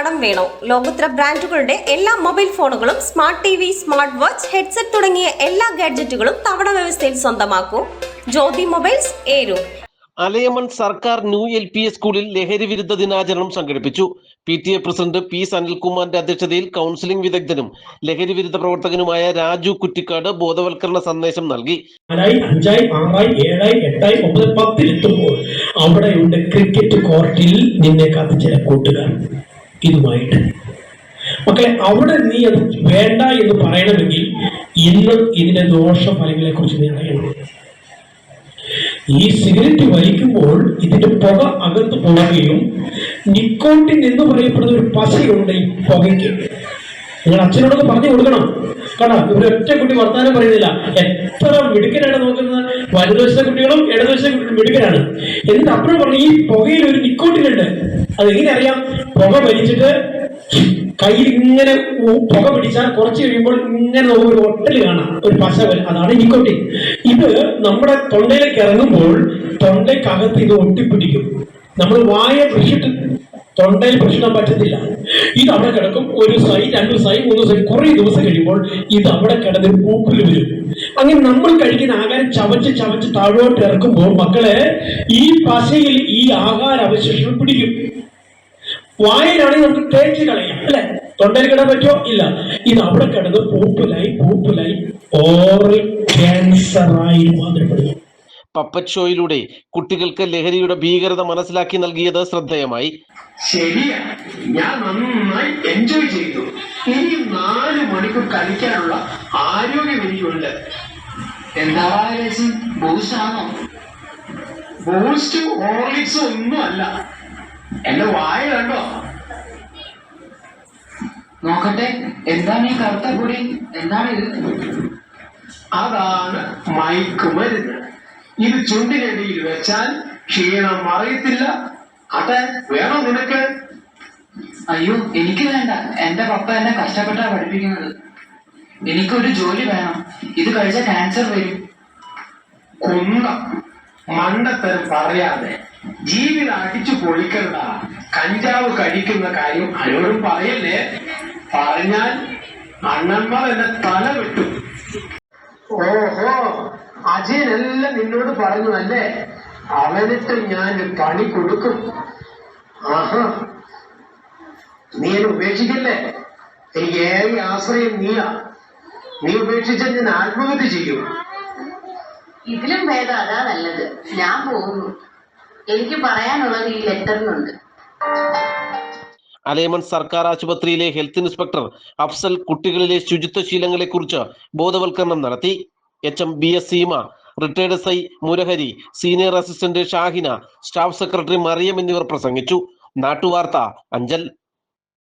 കടം വേണോ? ലോകോത്തര ബ്രാൻഡുകളുടെ എല്ലാ മൊബൈൽ ഫോണുകളും smart T V smart watch headset തുടങ്ങിയ എല്ലാ ഗാഡ്ജറ്റുകളും തവണ വ്യവസ്ഥയിൽ സ്വന്തമാക്കൂ. ജ്യോതി മൊബൈൽസ് ഏരു. അലയമൺ സർക്കാർ ന്യൂ എൽ പി എസ് സ്കൂളിൽ ലഹരി വിരുദ്ധ ദിനാചരണം സംഘടിപ്പിച്ചു. P T A president P സനിൽകുമാറിന്റെ അധ്യക്ഷതയിൽ കൗൺസിലിംഗ് വിദഗ്ധനും ലഹരി വിരുദ്ധ പ്രവർത്തകനുമായ രാജു കുറ്റിക്കാട് ബോധവൽക്കരണ സന്ദേശം നൽകി. നാലായി അഞ്ചായി ആറായി ഏഴായി എട്ടായി ഒമ്പത് പത്തിലെത്തുമ്പോൾ അവിടെയുണ്ട് ക്രിക്കറ്റ് കോർട്ടിൽ നിന്നെ കാത്ത് ചില കൂട്ടുകാർ. ഇതുമായിട്ട്. മക്കളെ അവിടെ നീ അത് വേണ്ട എന്ന് പറയണമെങ്കിൽ ഇന്ന് ഇതിന്റെ ദോഷഫലങ്ങളെ കുറിച്ച് നീ അറിയണം. ഈ സിഗരറ്റ് വലിക്കുമ്പോൾ ഇതിന്റെ പുക അകത്ത് പോവുകയും നിക്കോട്ടിൻ എന്ന് പറയപ്പെടുന്ന ഒരു പശയുണ്ട് ഈ പുകയ്ക്ക്. നിങ്ങൾ അച്ഛനോടൊന്ന് പറഞ്ഞു കൊടുക്കണം. കേട്ടോ ഇവിടെ ഒറ്റ കുട്ടി വർത്താനം പറയുന്നില്ല. എത്ര മിടുക്കനാണ് നോക്കുന്നത്. വലതുവശത്തെ കുട്ടികളും ഇടതുവശത്തെ കുട്ടികളും മിടുക്കനാണ് എന്നിട്ട് അപ്പോഴും പറഞ്ഞു ഈ പുകയിൽ ഒരു നിക്കോട്ടിൻ ഉണ്ട് അതെങ്ങനെ അറിയാം? പുക പിടിച്ചിട്ട് കയ്യിൽ ഇങ്ങനെ പുക പിടിച്ചാൽ കുറച്ച് കഴിയുമ്പോൾ ഇങ്ങനെ ഒരു ഒട്ടൽ കാണാം. ഒരു പശ പോലെ. അതാണ് നിക്കോട്ടിൻ. ഇത് നമ്മുടെ തൊണ്ടയിലേക്ക് ഇറങ്ങുമ്പോൾ തൊണ്ടയ്ക്കകത്ത് ഇത് ഒട്ടിപ്പിടിക്കും. നമ്മൾ വായ വൃഷിട്ട് തൊണ്ടയിൽ പ്രശ്നം പറ്റത്തില്ല. ഇത് അവിടെ കിടക്കും. ഒരു സൈ രണ്ട് സൈ മൂന്ന് സൈ കുറെ ദിവസം കഴിയുമ്പോൾ ഇത് അവിടെ കിടന്ന് പൂപ്പിൽ വരും. അങ്ങനെ നമ്മൾ കഴിക്കുന്ന ആഹാരം ചവച്ച് ചവച്ച് താഴോട്ട് ഇറക്കുമ്പോൾ മക്കളെ ഈ പശയിൽ ഈ ആഹാര അവശേഷം പിടിക്കും. വായിലാണെങ്കിൽ നമുക്ക് തേച്ച് കളയാം അല്ലെ? തൊണ്ടയിൽ കിടാൻ പറ്റുമോ? ഇല്ല. ഇത് അവിടെ കിടന്ന് പൂപ്പിലായി പൂപ്പിലായി ഓറൽ ക്യാൻസറായി ആയി പപ്പറ്റ് ഷോയിലൂടെ കുട്ടികൾക്ക് ലഹരിയുടെ ഭീകരത മനസ്സിലാക്കി നൽകിയത് ശ്രദ്ധേയമായി. ശരിയാ ഞാൻ നന്നായി എൻജോയ് ചെയ്തു. ഇനി നാല് മണിക്കൂർ കളിക്കാനുള്ള ആരോഗ്യം എനിക്കുണ്ട്. എന്താ ബൂസ്റ്റ് ആണോ? ബൂസ്റ്റ് ഹോർലിക്സ് ഒന്നും അല്ല എന്റെ വായ കണ്ടോ? നോക്കട്ടെ എന്താണ് ഈ കറുത്ത പൊടി? എന്താണ് ഇത്? അതാണ് മയക്കുമരുന്ന് ഇത് ചുണ്ടിനടിയിൽ വെച്ചാൽ ക്ഷീണം മറിയത്തില്ല. അതെ വേണോ നിനക്ക്? അയ്യോ എനിക്ക് വേണ്ട. എന്റെ പപ്പ എന്നെ കഷ്ടപ്പെട്ടാ പഠിപ്പിക്കുന്നത്. എനിക്കൊരു ജോലി വേണം. ഇത് കഴിച്ച ക്യാൻസർ വരും. കുന്ത. മണ്ടത്തരം പറയാതെ. ജീവിതം അടിച്ചു പൊളിക്കണ്ട കഞ്ചാവ് കഴിക്കുന്ന കാര്യം അയാളും പറയല്ലേ? പറഞ്ഞാൽ അണ്ണന്മാർ എന്നെ തല വെട്ടും. ഓഹോ അജയനെല്ലാം നിന്നോട് പറഞ്ഞു അല്ലേ? അവനിട്ട് ഞാൻ പണി കൊടുക്കും. ആഹാ നീ എന്നെ ഉപേക്ഷിക്കല്ലേ? എനിക്ക് ഏറെ ആശ്രയം നീയാ. നീ ഉപേക്ഷിച്ചാൽ ഞാൻ ആത്മഹത്യ ചെയ്യും. ഇതിലും ഭേദം അതാ നല്ലത്. ഞാൻ പോകുന്നു. എനിക്ക് പറയാനുള്ളത് ഈ ലെറ്ററിനുണ്ട് അലേമൺ സർക്കാർ ആശുപത്രിയിലെ ഹെൽത്ത് ഇൻസ്പെക്ടർ അഫ്സൽ കുട്ടികളിലെ ശുചിത്വ ശീലങ്ങളെക്കുറിച്ച് ബോധവൽക്കരണം നടത്തി. H M B S Seema retired S I Murahari senior assistant Shahina staff secretary Mariyam എന്നിവർ പ്രസംഗിച്ചു. നാട്ടുവാർത്ത അഞ്ചൽ.